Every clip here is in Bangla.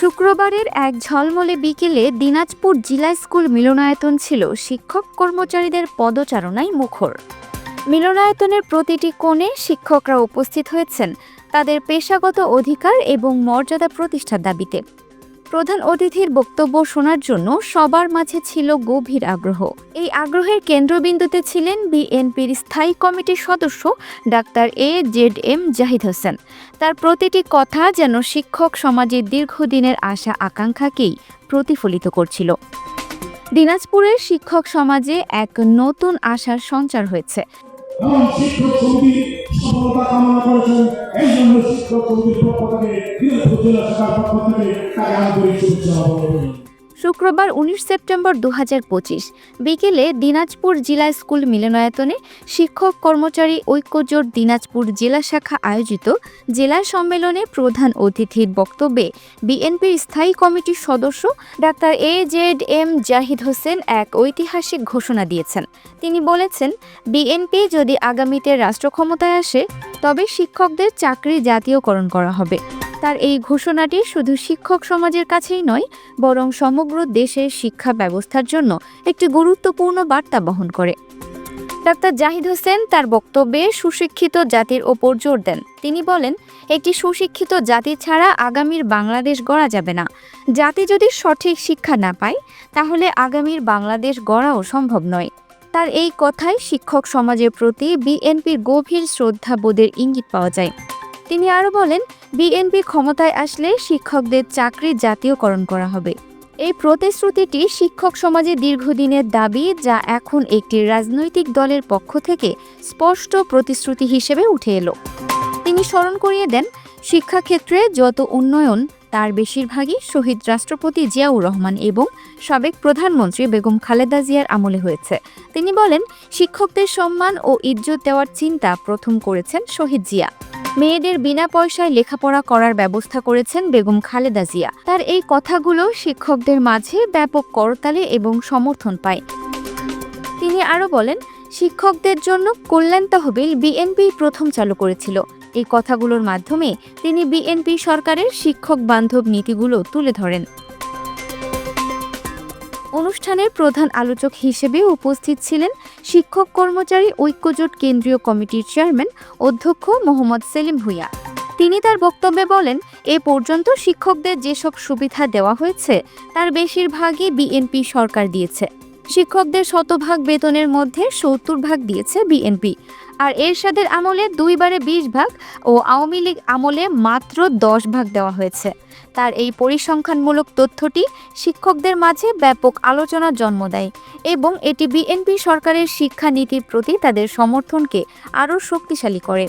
শুক্রবারের এক ঝলমলে বিকেলে দিনাজপুর জিলা স্কুল মিলনায়তন ছিল। শিক্ষক কর্মচারীদের পদচারণায় মুখর। মিলনায়তনের প্রতিটি কোণে শিক্ষকরা উপস্থিত হয়েছেন। তাদের পেশাগত অধিকার এবং মর্যাদা প্রতিষ্ঠার দাবিতে। প্রধান অতিথির বক্তব্য শোনার জন্য সবার মাঝে ছিল গভীর আগ্রহ। এই আগ্রহের কেন্দ্রবিন্দুতে ছিলেন বিএনপির স্থায়ী কমিটির সদস্য doctor A Z M Zahid Hossain. তার প্রতিটি কথা যেন শিক্ষক সমাজের দীর্ঘদিনের আশা আকাঙ্ক্ষাকেই প্রতিফলিত করছিল। দিনাজপুরের শিক্ষক সমাজে এক নতুন আশার সঞ্চার হয়েছে। সফলতা কামনা করেছেন। এই জন্য শিক্ষক সমিতির পক্ষ থেকে দিনাজপুর জেলা শাখার পক্ষ থেকে তাকে আন্তরিক শুভেচ্ছা শুক্রবার উনিশ সেপ্টেম্বর দু হাজার পঁচিশ, বিকেলে দিনাজপুর জেলা স্কুল মিলনায়তনে শিক্ষক কর্মচারী ঐক্যজোট দিনাজপুর জেলা শাখা আয়োজিত জেলা সম্মেলনে প্রধান অতিথির বক্তব্যে বিএনপির স্থায়ী কমিটির সদস্য doctor A Z M Zahid Hossain এক ঐতিহাসিক ঘোষণা দিয়েছেন। তিনি বলেছেন, বিএনপি যদি আগামীতে রাষ্ট্র ক্ষমতায় আসে, তবে শিক্ষকদের চাকরি জাতীয়করণ করা হবে। তার এই ঘোষণাটি শুধু শিক্ষক সমাজের কাছেই নয়, বরং সমগ্র দেশের শিক্ষা ব্যবস্থার জন্য একটি গুরুত্বপূর্ণ বার্তা বহন করে। ডাক্তার জাহিদ হোসেন তার বক্তব্যে সুশিক্ষিত জাতির ওপর জোর দেন। তিনি বলেন, একটি সুশিক্ষিত জাতি ছাড়া আগামীর বাংলাদেশ গড়া যাবে না। জাতি যদি সঠিক শিক্ষা না পায়, তাহলে আগামীর বাংলাদেশ গড়াও সম্ভব নয়। তার এই কথায় শিক্ষক সমাজের প্রতি বিএনপির গভীর শ্রদ্ধাবোধের ইঙ্গিত পাওয়া যায়। তিনি আরও বলেন, বিএনপি ক্ষমতায় আসলে শিক্ষকদের চাকরি জাতীয়করণ করা হবে। এই প্রতিশ্রুতিটি শিক্ষক সমাজে দীর্ঘদিনের দাবি যা এখন একটি রাজনৈতিক দলের পক্ষ থেকে স্পষ্ট প্রতিশ্রুতি হিসেবে উঠে এলো। তিনি স্মরণ করিয়ে দেন, শিক্ষাক্ষেত্রে যত উন্নয়ন, তার বেশিরভাগই শহীদ রাষ্ট্রপতি জিয়াউর রহমান এবং সাবেক প্রধানমন্ত্রী বেগম খালেদা জিয়ার আমলে হয়েছে। তিনি বলেন, শিক্ষকদের সম্মান ও ইজ্জত দেওয়ার চিন্তা প্রথম করেছেন শহীদ জিয়া। মেয়েদের বিনা পয়সায় লেখাপড়া করার ব্যবস্থা করেছেন বেগম খালেদা জিয়া। তার এই কথাগুলো শিক্ষকদের মাঝে ব্যাপক করতালে এবং সমর্থন পায়। তিনি আরও বলেন, শিক্ষকদের জন্য কল্যাণ তহবিল বিএনপি প্রথম চালু করেছিল। এই কথাগুলোর মাধ্যমে তিনি বিএনপি সরকারের শিক্ষক বান্ধব নীতিগুলো তুলে ধরেন। অনুষ্ঠানের প্রধান আলোচক হিসেবে উপস্থিত ছিলেন শিক্ষক কর্মচারী ঐক্যজোট কেন্দ্রীয় কমিটির চেয়ারম্যান অধ্যক্ষ মোহাম্মদ সেলিম ভুইয়া। তিনি তার বক্তব্যে বলেন, এ পর্যন্ত শিক্ষকদের যেসব সুবিধা দেওয়া হয়েছে, তার বেশিরভাগই বিএনপি সরকার দিয়েছে। শিক্ষকদের শতভাগ বেতনের মধ্যে সত্তর ভাগ দিয়েছে বিএনপি। আর এরশাদের আমলে দুইবারে বিশ ভাগ ও আওয়ামী লীগ আমলে মাত্র দশ ভাগ দেওয়া হয়েছে। তার এই পরিসংখ্যানমূলক তথ্যটি শিক্ষকদের মাঝে ব্যাপক আলোচনার জন্ম দেয় এবং এটি বিএনপি সরকারের শিক্ষানীতির প্রতি তাদের সমর্থনকে আরও শক্তিশালী করে।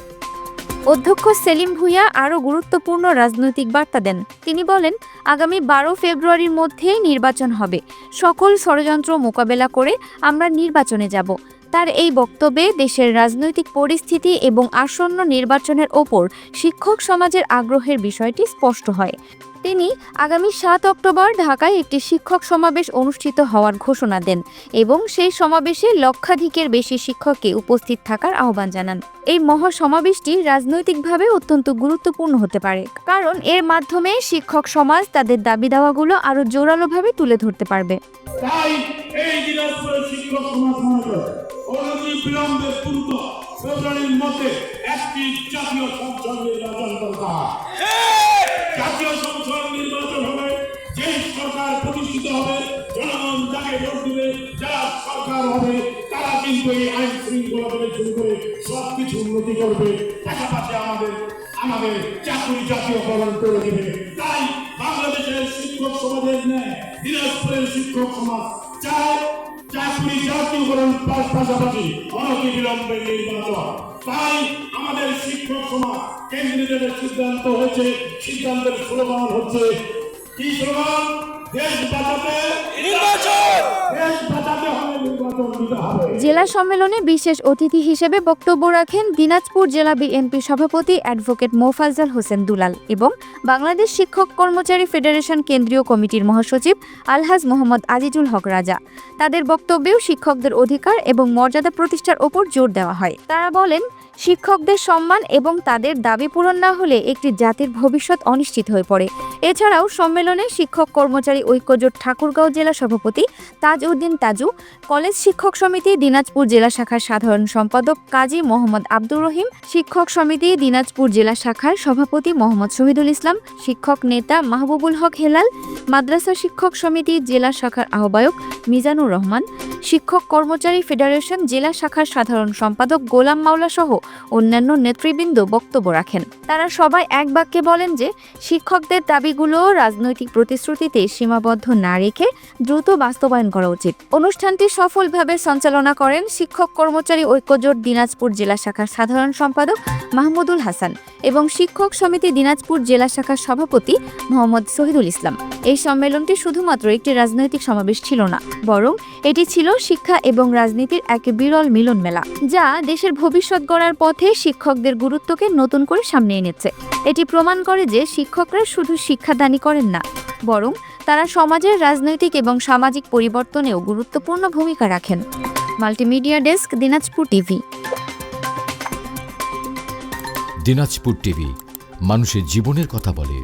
অধ্যক্ষ সেলিম ভুইয়া আরও গুরুত্বপূর্ণ রাজনৈতিক বার্তা দেন। তিনি বলেন, আগামী বারো ফেব্রুয়ারির মধ্যেই নির্বাচন হবে। সকল ষড়যন্ত্র মোকাবেলা করে আমরা নির্বাচনে যাব। তার এই বক্তব্যে দেশের রাজনৈতিক পরিস্থিতি এবং আসন্ন নির্বাচনের ওপর শিক্ষক সমাজের আগ্রহের বিষয়টি স্পষ্ট হয়। তিনি আগামী সাত অক্টোবর ঢাকায় একটি শিক্ষক সমাবেশ অনুষ্ঠিত হওয়ার ঘোষণা দেন এবং সেই সমাবেশে লক্ষাধিকের বেশি শিক্ষককে উপস্থিত থাকার আহ্বান জানান। এই মহা সমাবেশটি রাজনৈতিকভাবে অত্যন্ত গুরুত্বপূর্ণ হতে পারে কারণ এর মাধ্যমে শিক্ষক সমাজ তাদের দাবি দাওয়াগুলো আরও জোরালোভাবে তুলে ধরতে পারবে। তাই এই শিক্ষক সমাজ করে অনতি বিলম্বে দ্রুত ফেব্রুয়ারির মধ্যে একটি জাতীয় সংসদ নির্বাচন জাতীয় সংসদ নির্বাচন হবে যেই সরকার প্রতিষ্ঠিত হবে, জনগণ যাকে ভোট দিবে, যারা সরকার হবে, তারা কিন্তু এই আইন শৃঙ্খলা থেকে শুরু করে সব কিছু উন্নতি করবে। পাশাপাশি আমাদের আমাদের চাকরি জাতীয়করণ করে দেবে। তাই বাংলাদেশের শিক্ষক সমাজের ন্যায়, দিনাজপুরের শিক্ষক সমাজ চায় চাকরি জাতীয়করণ পাশ- পাশাপাশি অনতি বিলম্বে নির্বাচন। তাই আমাদের শিক্ষক সমাজ কেন্দ্রীয় সিদ্ধান্ত হচ্ছে সিদ্ধান্তের স্লোগান হচ্ছে কি স্লোগান দেশ বাঁচাতে দেশ বাঁচাতে হবে নির্বাচন দিতে হবে। জেলা সম্মেলনে বিশেষ অতিথি হিসেবে বক্তব্য রাখেন দিনাজপুর জেলা বিএনপি সভাপতি অ্যাডভোকেট মোফাজ্জল হোসেন দুলাল এবং বাংলাদেশ শিক্ষক কর্মচারী ফেডারেশন কেন্দ্রীয় কমিটির মহাসচিব আলহাজ মোহাম্মদ আজিজুল হক রাজা। তাদের বক্তব্যেও শিক্ষকদের অধিকার এবং মর্যাদা প্রতিষ্ঠার ওপর জোর দেওয়া হয়। তারা বলেন শিক্ষকদের সম্মান এবং তাদের দাবি পূরণ না হলে একটি জাতির ভবিষ্যৎ অনিশ্চিত হয়ে পড়ে। এছাড়াও সম্মেলনে শিক্ষক কর্মচারী ঐক্যজোট ঠাকুরগাঁও জেলা সভাপতি তাজ উদ্দিন তাজু, কলেজ শিক্ষক সমিতি দিনাজপুর জেলা শাখার সাধারণ সম্পাদক কাজী মোহাম্মদ আব্দুর রহিম, শিক্ষক সমিতি দিনাজপুর জেলা শাখার সভাপতি মোহাম্মদ শহীদুল ইসলাম, শিক্ষক নেতা মাহবুবুল হক হেলাল মাদ্রাসা শিক্ষক সমিতি জেলা শাখার আহ্বায়ক মিজানুর রহমান, শিক্ষক কর্মচারী ফেডারেশন জেলা শাখার সাধারণ সম্পাদক গোলাম মাওলা সহ অন্যান্য নেতৃবৃন্দ বক্তব্য রাখেন। তারা সবাই এক বাক্যে বলেন যে, শিক্ষকদের দাবিগুলো রাজনৈতিক প্রতিশ্রুতিতে সীমাবদ্ধ না রেখে দ্রুত বাস্তবায়ন করা উচিত। অনুষ্ঠানটি সফলভাবে সঞ্চালনা করেন শিক্ষক কর্মচারী ঐক্যজোট দিনাজপুর জেলা শাখার সাধারণ সম্পাদক মাহমুদুল হাসান এবং শিক্ষক সমিতি দিনাজপুর জেলা শাখার সভাপতি মোহাম্মদ শহীদুল ইসলাম। এই সম্মেলনটি শুধুমাত্র একটি রাজনৈতিক সমাবেশ ছিল না, বরং এটি ছিল শিক্ষা এবং রাজনীতির এক বিরল মিলন মেলা, যা দেশের ভবিষ্যৎ গড়ার পথে শিক্ষকদের গুরুত্বকে নতুন করে সামনে এনেছে। এটি প্রমাণ করে যে শিক্ষকরা শুধু শিক্ষাদানই করেন না, বরং তারা সমাজের রাজনৈতিক এবং সামাজিক পরিবর্তনেও গুরুত্বপূর্ণ ভূমিকা রাখেন। Multimedia desk, Dinajpur TV. Dinajpur TV, মানুষের জীবনের কথা বলে।